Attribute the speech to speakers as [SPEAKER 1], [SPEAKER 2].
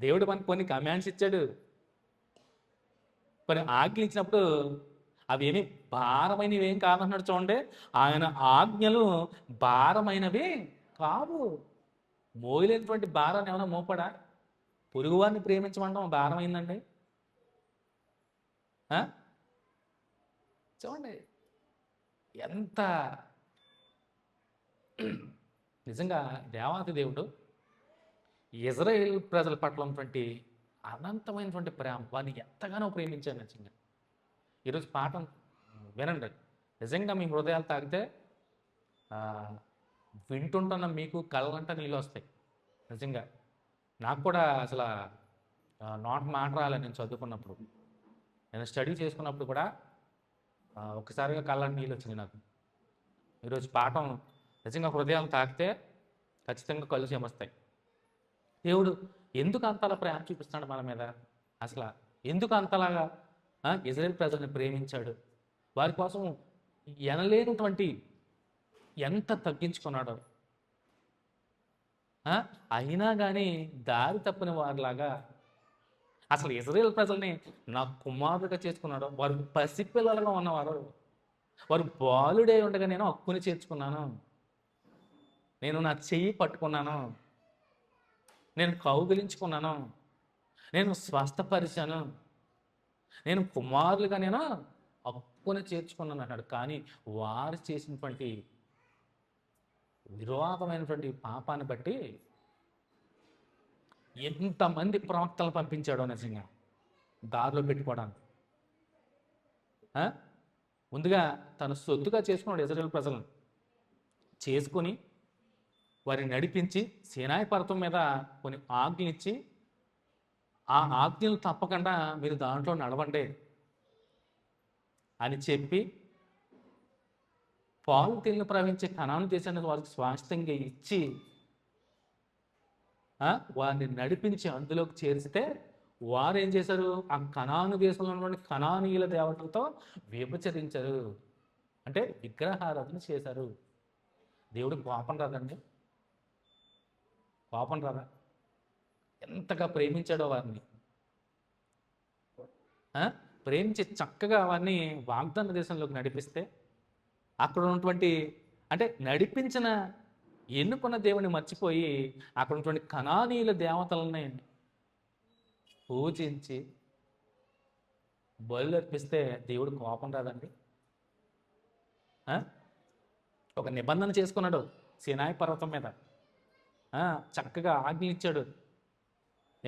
[SPEAKER 1] దేవుడు మనకు కొన్ని కమాండ్స్ ఇచ్చాడు. కొన్ని ఆజ్ఞలు ఇచ్చినప్పుడు అవి ఏమి భారమైనవి ఏం కాదన్నాడు చూడండి. ఆయన ఆజ్ఞలు భారమైనవి కావు. మోయలేనటువంటి భారాన్ని ఏమైనా మోపడా? పొరుగువారిని ప్రేమించమంటాం భారమైందండి. చూడండి. ఎంత నిజంగా దేవాతి దేవుడు ఇజ్రాయేల్ ప్రజల పట్ల ఉన్నటువంటి అనంతమైనటువంటి ప్రేమ వారిని ఎంతగానో ప్రేమించారు నిజంగా ఈరోజు పాఠం వినండి. నిజంగా మీ హృదయాలు తాగితే వింటుంటున్న మీకు కళ్ళంట నీళ్ళు వస్తాయి. నిజంగా. నాకు కూడా అసలు నాట్ మాట రాలేదు నేను చదువుకున్నప్పుడు. నేను స్టడీ చేసుకున్నప్పుడు కూడా ఒకసారిగా ఒక్కసారిగా కళ్ళంట నీళ్ళు వచ్చింది నాకు. ఈరోజు పాఠం నిజంగా హృదయాలు తాకితే ఖచ్చితంగా కళ్ళు చెమస్తాయి దేవుడు ఎందుకు అంతలా ప్రేమ చూపిస్తున్నాడు మన మీద? అసలు ఎందుకు అంతలాగా ఇజ్రాయెల్ ప్రజల్ని ప్రేమించాడు? వారి కోసం ఎనలేనటువంటి ఎంత తగ్గించుకున్నాడో? అయినా కానీ దారి తప్పిన వారిలాగా అసలు ఇజ్రాయెల్ ప్రజల్ని నా కుమారుడిగా చేసుకున్నాడు వారు పసిపిల్లలుగా ఉన్నవారు వారు బాలుడే ఉండగా నేను అక్కుని చేర్చుకున్నాను. నేను నా చెయ్యి పట్టుకున్నాను. నేను కౌగిలించుకున్నాను. నేను స్వస్థపరిచాను. నేను కుమారులుగా నేను హక్కుని చేర్చుకున్నాను అన్నాడు కానీ వారు చేసినటువంటి విరోధమైనటువంటి పాపాన్ని బట్టి ఎంతమంది ప్రవక్తలు పంపించాడో నిజంగా దారిలో పెట్టుకోవడానికి. ముందుగా తన సొత్తుగా చేసుకున్నాడు ఇజ్రాయెల్ ప్రజలను. చేసుకొని వారిని నడిపించి సేనాయి పర్వతం మీద కొన్ని ఆజ్ఞలు ఇచ్చి ఆ ఆజ్ఞలు తప్పకుండా మీరు దాంట్లో నడవండి అని చెప్పి పాలు తేలిన ప్రవహించే కణాను దేశాన్ని వారికి స్వాస్థ్యంగా ఇచ్చి వారిని నడిపించి అందులోకి చేరిస్తే వారు ఏం చేశారు? ఆ కణాను దేశంలో ఉన్నటువంటి కణానీయుల దేవతలతో విభచరించారు అంటే విగ్రహారాధన చేశారు. దేవుడు కోపం రాదండి. కోపం రాదా? ఎంతగా ప్రేమించాడో వారిని. ప్రేమించి చక్కగా వారిని వాగ్దాన దేశంలోకి నడిపిస్తే అక్కడ ఉన్నటువంటి అంటే నడిపించిన ఎన్నుకున్న దేవుని మర్చిపోయి అక్కడ ఉన్నటువంటి కణానీయుల దేవతలని పూజించి బలు అర్పిస్తే దేవుడు కోపం రాదండి? ఒక నిబంధన చేసుకున్నాడు సినాయి పర్వతం మీద. చక్కగా ఆజ్ఞ ఇచ్చాడు